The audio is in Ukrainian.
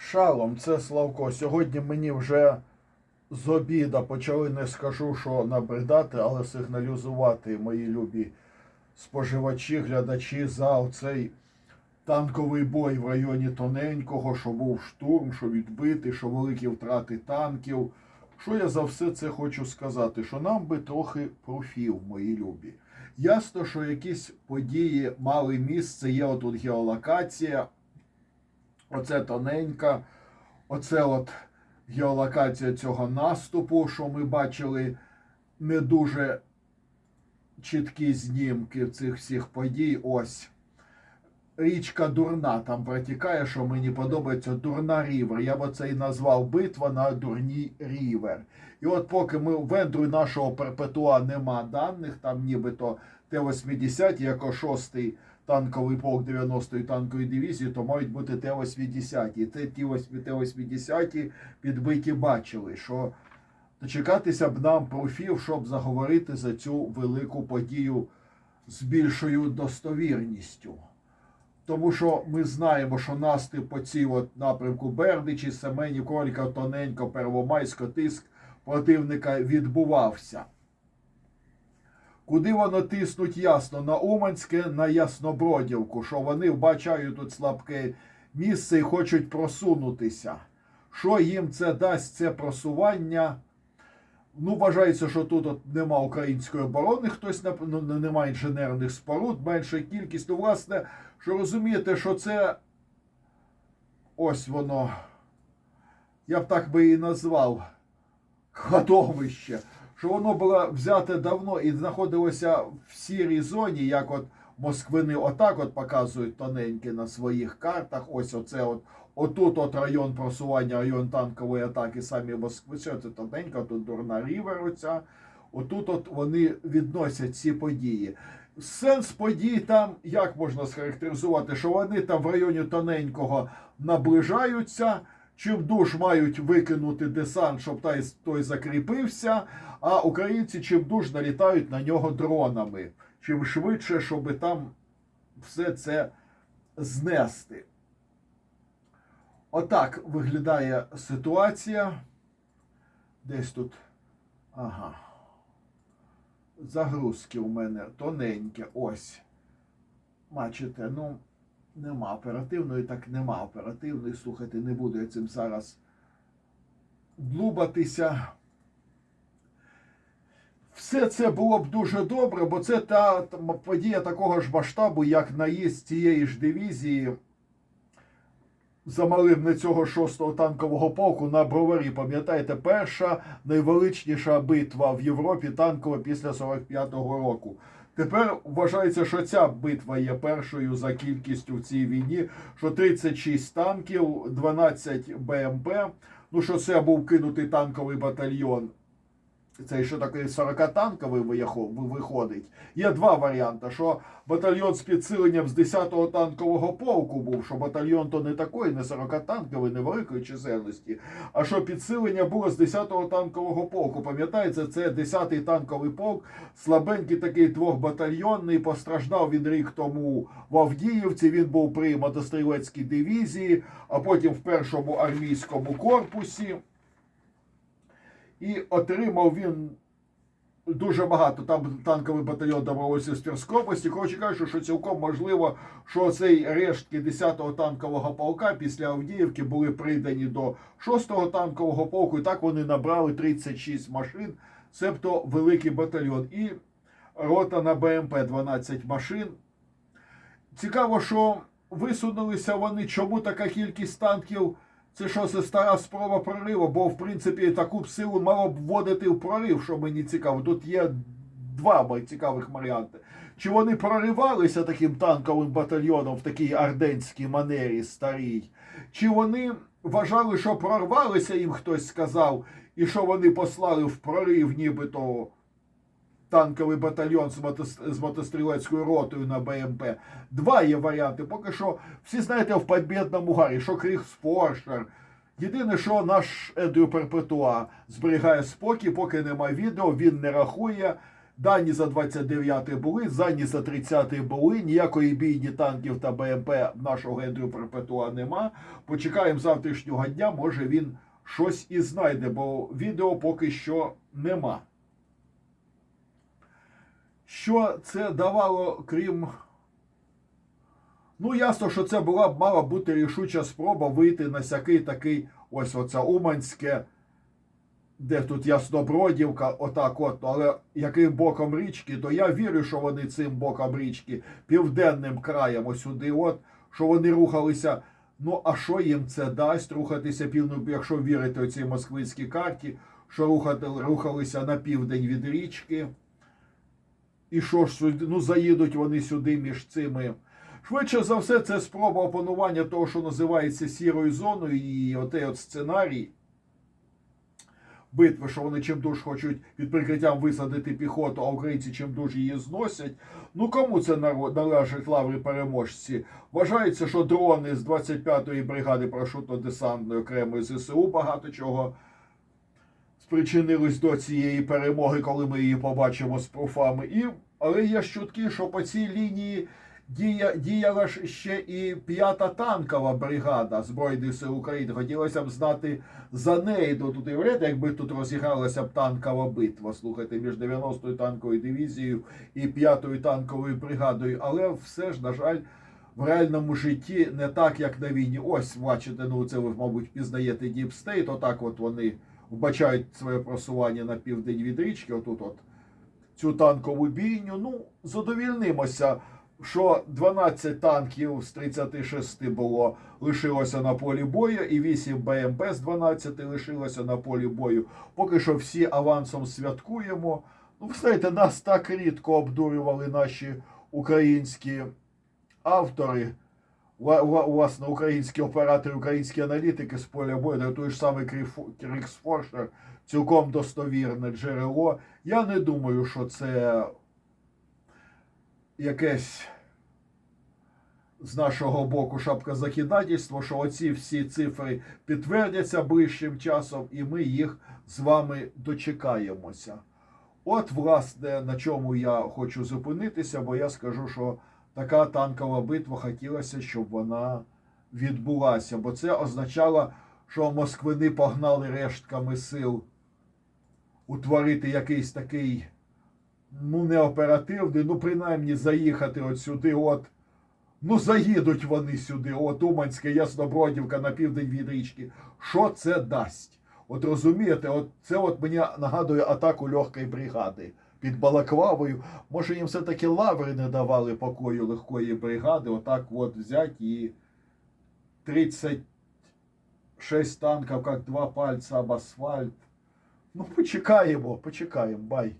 Шалом, це Славко. Сьогодні мені вже з обіда почали не скажу, що набридати, але сигналізувати мої любі споживачі, глядачі за оцей танковий бой в районі Тоненького, що був штурм, що відбитий, що великі втрати танків. Що я за все це хочу сказати? Що нам би трохи профів, мої любі. Ясно, що якісь події мали місце, є отут геолокація. Оце тоненька, оце от геолокація цього наступу, що ми бачили не дуже чіткі знімки цих всіх подій. Ось. Річка Дурна там протікає, що мені подобається Дурна Рівер. Я б це і назвав битва на Дурній Рівер. І от поки ми в ендру нашого перпетуа нема даних, там нібито Т-80, як шостий танковий полк 90-ї танкової дивізії, то мають бути Т-80. І це ті ось Т-80 підбиті бачили, що дочекатися б нам профів, щоб заговорити за цю велику подію з більшою достовірністю. Тому що ми знаємо, що наступ по цій от напрямку Бердичі, Семенів, Кроліка, Тоненько, Первомайсько, тиск противника відбувався. Куди воно тиснуть ясно? На Уманське, на Яснобродівку, що вони вбачають тут слабке місце і хочуть просунутися. Що їм це дасть це просування? Ну, вважається, що тут от нема української оборони, хтось ну, не- нема інженерних споруд, менша кількість. Ну, власне, що розумієте, що це ось воно, я б так би і назвав кладовище, що воно було взяте давно і знаходилося в сірій зоні, як от Москвини отак от показують тоненькі на своїх картах. Ось оце от. Отут от район просування, район танкової атаки, самі Москви, це тоненько, тут дурна рівер оця. Отут от вони відносять ці події. Сенс подій там, як можна схарактеризувати, що вони там в районі тоненького наближаються, чим душ мають викинути десант, щоб той, той закріпився, а українці чим душ налітають на нього дронами. Чим швидше, щоб там все це знести. Отак виглядає ситуація. Десь тут. Ага. Загрузки у мене тоненькі. Ось. Бачите, ну, нема оперативної, так нема оперативної. Слухайте, не буду я цим зараз длубатися. Все це було б дуже добре, бо це та подія такого ж масштабу, як наїзд цієї ж дивізії замалив не цього шостого танкового полку на броварі. Пам'ятаєте, перша найвеличніша битва в Європі танкова після 45-го року. Тепер вважається, що ця битва є першою за кількістю в цій війні. Що 36 танків, 12 БМП. Ну що це був кинутий танковий батальйон. Це ще такий 40-танковий виходить. Є два варіанти: що батальйон з підсиленням з 10-го танкового полку був, що батальйон то не такий, не 40-танковий, невеликої чисельності, а що підсилення було з 10-го танкового полку. Пам'ятаєте, це 10-й танковий полк, слабенький такий двохбатальйонний, постраждав він рік тому в Авдіївці. Він був при мотострілецькій дивізії, а потім в першому армійському корпусі. І отримав він дуже багато. Там танковий батальйон добровольців з Тверської області. Коротше кажучи, що цілком можливо, що цей рештки 10-го танкового полка після Авдіївки були придані до 6-го танкового полку. І так вони набрали 36 машин, себто великий батальйон. І рота на БМП 12 машин. Цікаво, що висунулися вони, чому така кількість танків. Це що це стара спроба прориву, бо в принципі таку б силу мало б вводити в прорив, що мені цікаво. Тут є два цікавих варіанти. Чи вони проривалися таким танковим батальйоном в такій арденській манері старій, чи вони вважали, що прорвалися, їм хтось сказав, і що вони послали в прорив, нібито танковий батальйон з, мотос- з мотострілецькою ротою на БМП. Два є варіанти. Поки що всі знаєте в Побєдному гарі, що Крігспоршер. Єдине, що наш Едрю Перпетуа зберігає спокій, поки немає відео, він не рахує. Дані за 29 були, дані за 30 були, ніякої бійні танків та БМП нашого Ендрю Перпетуа нема. Почекаємо завтрашнього дня, може він щось і знайде, бо відео поки що нема. Що це давало, крім. Ну, ясно, що це була б мала бути рішуча спроба вийти на сякий такий ось оце Уманське, де тут Яснобродівка, отак от, але яким боком річки, то я вірю, що вони цим боком річки, південним краєм, ось от, що вони рухалися. Ну, а що їм це дасть рухатися півну, якщо вірити цій москвицькій карті, що рухати, рухалися на південь від річки. І що ж, ну заїдуть вони сюди між цими. Швидше за все, це спроба опанування того, що називається сірою зоною, і отей от сценарій битви, що вони чимдуж хочуть під прикриттям висадити піхоту, а українці чимдуж її зносять. Ну кому це належить лаври переможці? Вважається, що дрони з 25-ї бригади парашютно-десантної окремої ЗСУ багато чого спричинились до цієї перемоги, коли ми її побачимо з пруфами. І, але є чутки, що по цій лінії дія, діяла ж ще і п'ята танкова бригада Збройних сил України. Хотілося б знати за неї. То тут уявляєте, якби тут розігралася б танкова битва. Слухайте, між 90-ю танковою дивізією і 5-ю танковою бригадою. Але все ж, на жаль. В реальному житті не так, як на війні. Ось, бачите, ну це ви, мабуть, пізнаєте State, Отак от вони вбачають своє просування на південь від річки. Отут от цю танкову бійню. Ну, задовільнимося, що 12 танків з 36 було лишилося на полі бою, і 8 БМП з 12 лишилося на полі бою. Поки що всі авансом святкуємо. Ну, ви знаєте, нас так рідко обдурювали наші українські автори. Власне, українські оператори, українські аналітики з поля бою, той ж самий Кріксфоршер, цілком достовірне джерело. Я не думаю, що це якесь з нашого боку шапкозакидательство, що оці всі цифри підтвердяться ближчим часом, і ми їх з вами дочекаємося. От, власне, на чому я хочу зупинитися, бо я скажу, що така танкова битва хотілося, щоб вона відбулася, бо це означало, що москвини погнали рештками сил утворити якийсь такий, ну, не ну, принаймні заїхати от сюди, от. Ну, заїдуть вони сюди, от Уманська, Яснобродівка на південь від річки. Що це дасть? От розумієте, от це от мені нагадує атаку легкої бригади під Балаклавою. Може, їм все-таки лаври не давали покою легкої бригади, отак от взять і 36 танків, як два пальця об асфальт. Ну, почекаємо, почекаємо, бай.